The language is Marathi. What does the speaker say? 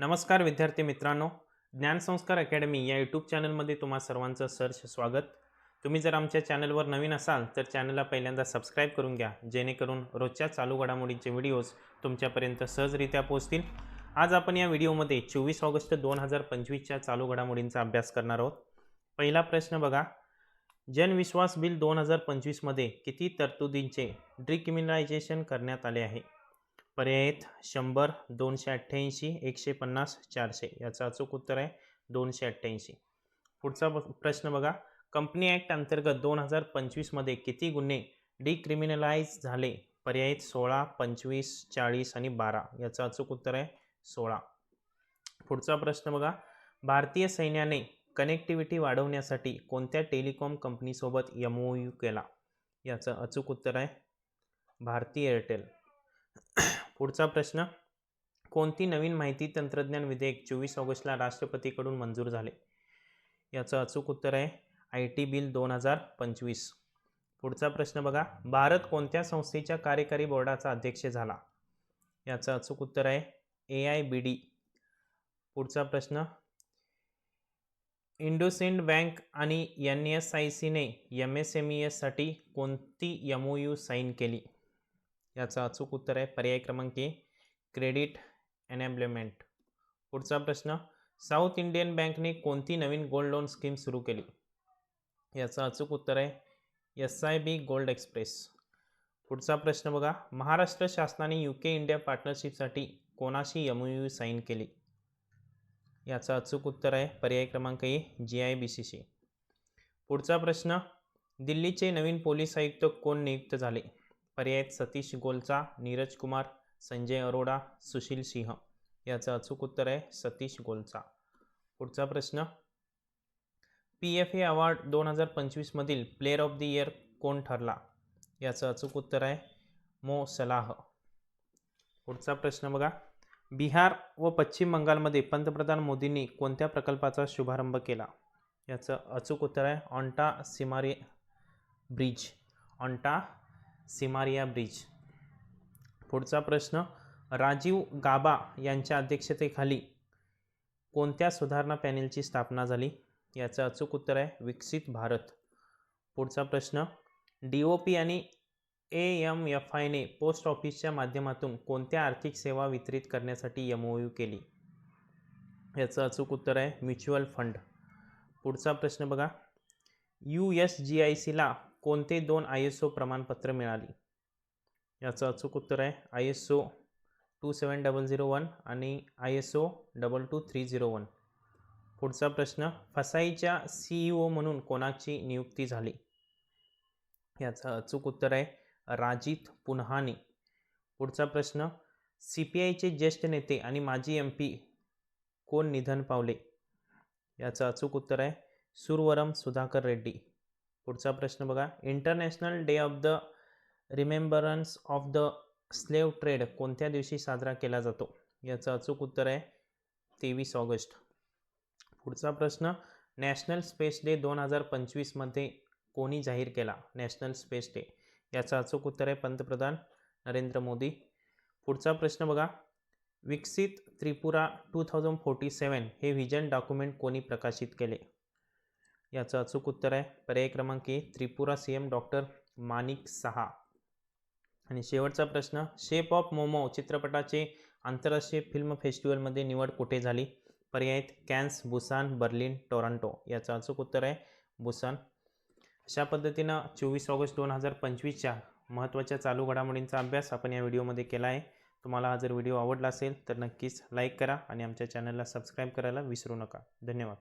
नमस्कार विद्यार्थी मित्रांनो ज्ञानसंस्कार अकॅडमी या यूट्यूब चॅनलमध्ये तुम्हा सर्वांचं सर्च स्वागत. तुम्ही जर आमच्या चॅनलवर नवीन असाल तर चॅनलला पहिल्यांदा सबस्क्राईब करून घ्या जेणेकरून रोजच्या चालू घडामोडींचे व्हिडिओज तुमच्यापर्यंत सहजरित्या पोहोचतील. आज आपण या व्हिडिओमध्ये चोवीस ऑगस्ट दोन हजार पंचवीसच्या चालू घडामोडींचा अभ्यास करणार आहोत. पहिला प्रश्न बघा जनविश्वास बिल दोन हजार पंचवीसमध्ये किती तरतुदींचे डिक्रिमिनलायझेशन करण्यात आले आहे? पर्याय आहेत शंभर दोनशे अठ्ठ्याऐंशी एकशे पन्नास चारशे. याचं अचूक उत्तर आहे दोनशे अठ्ठ्याऐंशी. पुढचा प्रश्न बघा. कंपनी ॲक्ट अंतर्गत दोन हजार पंचवीसमध्ये किती गुन्हे डिक्रिमिनलाइज झाले? पर्याय सोळा पंचवीस चाळीस आणि बारा. याचं अचूक उत्तर आहे सोळा. पुढचा प्रश्न बघा. भारतीय सैन्याने कनेक्टिव्हिटी वाढवण्यासाठी कोणत्या टेलिकॉम कंपनीसोबत एम ओ यू केला? याचं अचूक उत्तर आहे भारती एअरटेल. पुढचा प्रश्न कोणती नवीन माहिती तंत्रज्ञान विधेयक चोवीस ऑगस्टला राष्ट्रपतीकडून मंजूर झाले? याचं अचूक उत्तर आहे आय टी बिल दोन हजार पंचवीस. पुढचा प्रश्न बघा भारत कोणत्या संस्थेच्या कार्यकारी बोर्डाचा अध्यक्ष झाला? याचं अचूक उत्तर आहे ए आय बी डी पुढचा प्रश्न इंडोसेंड बँक आणि एन एस आय सीने एम एस एम ई एससाठी कोणती एम ओ यू साईन केली? याचं अचूक उत्तर आहे पर्याय क्रमांक ए क्रेडिट एनॅम्ब्लेमेंट पुढचा प्रश्न साऊथ इंडियन बँकने कोणती नवीन गोल्ड लोन स्कीम सुरू केली? याचं अचूक उत्तर आहे S I B gold express. पुढचा प्रश्न बघा महाराष्ट्र शासनाने यू के इंडिया पार्टनरशिपसाठी कोणाशी एम यू साईन केली? याचं अचूक उत्तर आहे पर्याय क्रमांक A G I B C C. पुढचा प्रश्न दिल्लीचे नवीन पोलीस आयुक्त कोण नियुक्त झाले? पर्याय सतीश गोलचा नीरज कुमार संजय अरोडा सुशील सिंह. याचं अचूक उत्तर आहे सतीश गोलचा. पुढचा प्रश्न. पी एफ ए अवॉर्ड दोन हजार पंचवीसमधील प्लेअर ऑफ द इयर कोण ठरला? याचं अचूक उत्तर आहे मो. सलाह. पुढचा प्रश्न बघा. बिहार व पश्चिम बंगालमध्ये पंतप्रधान मोदींनी कोणत्या प्रकल्पाचा शुभारंभ केला? याचं अचूक उत्तर आहे ऑन्टा सिमारी ब्रिज. ऑन्टा सिमारिया ब्रिज. पुढचा प्रश्न राजीव गाबा यांच्या अध्यक्षतेखाली कोणत्या सुधारणा पॅनेलची स्थापना झाली? याचं अचूक उत्तर आहे विकसित भारत. पुढचा प्रश्न डी ओ पी आणि ए एम एफ आयने पोस्ट ऑफिसच्या माध्यमातून कोणत्या आर्थिक सेवा वितरित करण्यासाठी एम ओ यू केली? याचं अचूक उत्तर आहे म्युच्युअल फंड. पुढचा प्रश्न बघा यू एस जी आय सीला कोणते दोन आय एस ओ प्रमाणपत्र मिळाली? याचं अचूक उत्तर आहे I S O two seven double zero one आणि I S O double two three zero one. पुढचा प्रश्न फसाईच्या सी ई ओ म्हणून कोणाची नियुक्ती झाली? याचं अचूक उत्तर आहे राजित पुन्हानी. पुढचा प्रश्न सी पी आयचे ज्येष्ठ नेते आणि माजी एम पी कोण निधन पावले? याचं अचूक उत्तर आहे सुरवरम सुधाकर रेड्डी. पुढचा प्रश्न बघा. International day of the remembrance of the slave trade कोणत्या दिवशी साजरा केला जातो? याचं अचूक उत्तर आहे तेवीस ऑगस्ट. पुढचा प्रश्न नॅशनल स्पेस डे दोन हजार पंचवीसमध्ये कोणी जाहीर केला? नॅशनल स्पेस डे याचं अचूक उत्तर आहे पंतप्रधान नरेंद्र मोदी. पुढचा प्रश्न बघा. विकसित Tripura two thousand forty seven हे व्हिजन डॉक्युमेंट कोणी प्रकाशित केले? याचं अचूक उत्तर आहे. पर्याय क्रमांक A Tripura C M doctor Manik Saha. आणि शेवटचा प्रश्न शेप ऑफ मोमो चित्रपटाचे आंतरराष्ट्रीय फिल्म फेस्टिवलमध्ये निवड कुठे झाली? पर्याय आहेत कॅन्स बुसान बर्लिन टोरंटो. याचं अचूक उत्तर आहे बुसान. अशा पद्धतीनं चोवीस ऑगस्ट दोन हजार पंचवीसच्या महत्त्वाच्या चालू घडामोडींचा अभ्यास आपण या व्हिडिओमध्ये केला आहे. तुम्हाला हा जर व्हिडिओ आवडला असेल तर नक्कीच लाईक करा आणि आमच्या चॅनलला सबस्क्राईब करायला विसरू नका. धन्यवाद.